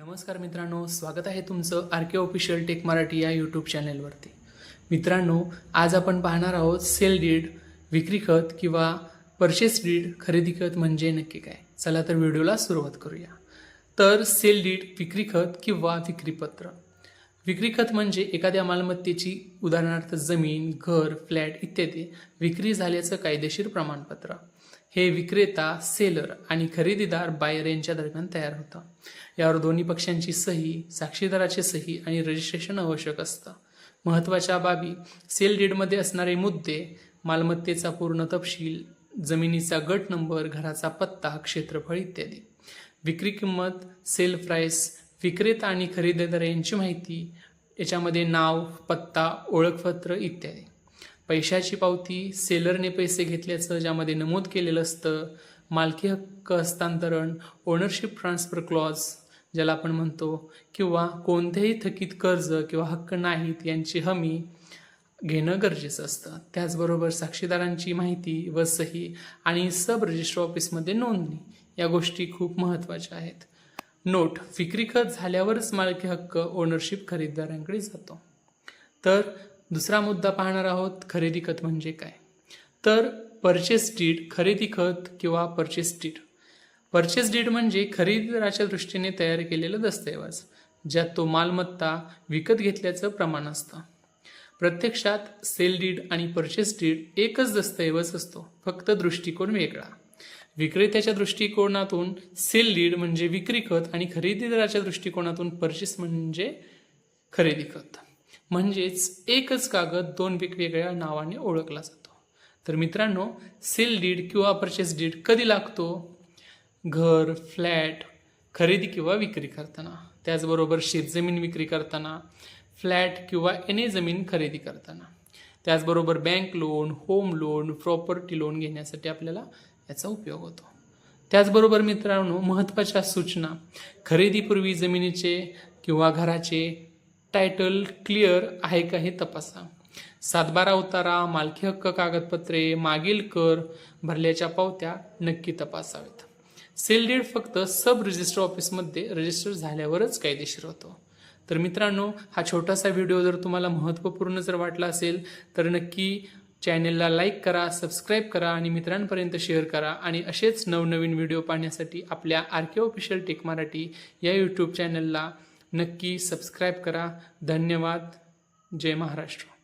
नमस्कार मित्रांनो स्वागत आहे तुमचं R K official tech Marathi या यूट्यूब चॅनेलवरती मित्रांनो आज आपण पाहणार आहोत सेल डीड विक्री खत किंवा परचेस डीड खरेदी खत म्हणजे नक्की काय? चला तर व्हिडिओला सुरुवात करूया. तर सेल डीड विक्री खत किंवा विक्रीपत्र विक्री खत म्हणजे एखाद्या मालमत्तेची उदाहरणार्थ जमीन घर फ्लॅट इत्यादी विक्री झाल्याचं कायदेशीर प्रमाणपत्र. हे विक्रेता सेलर आणि खरेदीदार बायर यांच्या दरम्यान तयार होतं. यावर दोन्ही पक्षांची सही साक्षीदाराची सही आणि रजिस्ट्रेशन आवश्यक असतं. महत्त्वाच्या बाबी सेल डीडमध्ये असणारे मुद्दे मालमत्तेचा पूर्ण तपशील जमिनीचा गट नंबर घराचा पत्ता क्षेत्रफळ इत्यादी. विक्री किंमत सेल प्राईस विक्रेता आणि खरेदीदार यांची माहिती याच्यामध्ये नाव पत्ता ओळखपत्र इत्यादी. पैशाची पावती सेलरने पैसे घेतल्याचं ज्यामध्ये नमूद केलेलं असतं मालकी हक्क हस्तांतरण ओनरशिप ट्रान्सफर क्लॉज ज्याला आपण म्हणतो किंवा कोणतेही थकीत कर्ज किंवा हक्क नाहीत यांची हमी घेणं गरजेचं असतं. त्याचबरोबर साक्षीदारांची माहिती व सही आणि सब रजिस्टर ऑफिसमध्ये नोंदणी या गोष्टी खूप महत्त्वाच्या आहेत. नोट विक्री खत झाल्यावरच मालकी हक्क ओनरशिप खरेदीदारांकडे जातो. तर दुसरा मुद्दा पाहणार आहोत खरेदी खत म्हणजे काय? तर परचेस डीड खरेदी खत किंवा परचेस डीड परचेस डीड म्हणजे खरेदीदाराच्या दृष्टीने तयार केलेलं दस्तऐवज ज्यात तो मालमत्ता विकत घेतल्याचं प्रमाण असतं. प्रत्यक्षात सेल डीड आणि परचेस डीड एकच दस्तऐवज असतो फक्त दृष्टिकोन वेगळा. विक्रेत्याच्या दृष्टिकोनातून सेल डीड म्हणजे विक्री खत आणि खरेदीदाराच्या दृष्टिकोनातून परचेस म्हणजे खरेदी खत. म्हणजेच एकच कागद दोन वेगवेगळ्या नावाने ओळखला जातो. तर मित्रांनो सेल डीड किंवा परचेस डीड कधी लागतो? घर फ्लॅट खरेदी किंवा विक्री करताना. त्याचबरोबर शेतजमीन विक्री करताना फ्लॅट किंवा एने जमीन खरेदी करताना. त्याचबरोबर bank loan home loan property loan घेण्यासाठी आपल्याला याचा उपयोग होतो. त्याचबरोबर मित्रांनो महत्त्वाच्या सूचना. खरेदीपूर्वी जमिनीचे किंवा घराचे टायटल क्लिअर आहे का हे तपासा. सातबारा उतारा मालकी हक्क कागदपत्रे मागील कर भरल्याच्या पावत्या नक्की तपासावेत सेल डीड फक्त सब रजिस्टर ऑफिसमध्ये रजिस्टर झाल्यावरच कायदेशीर होतो. तर मित्रांनो हा छोटासा व्हिडिओ जर तुम्हाला महत्त्वपूर्ण जर वाटला असेल तर नक्की चॅनेलला लाईक करा सबस्क्राईब करा आणि मित्रांपर्यंत शेअर करा आणि असेच नवनवीन व्हिडिओ पाहण्यासाठी आपल्या R K official tech Marathi या यूट्यूब चॅनलला नक्की सबस्क्राईब करा. धन्यवाद. जय महाराष्ट्र.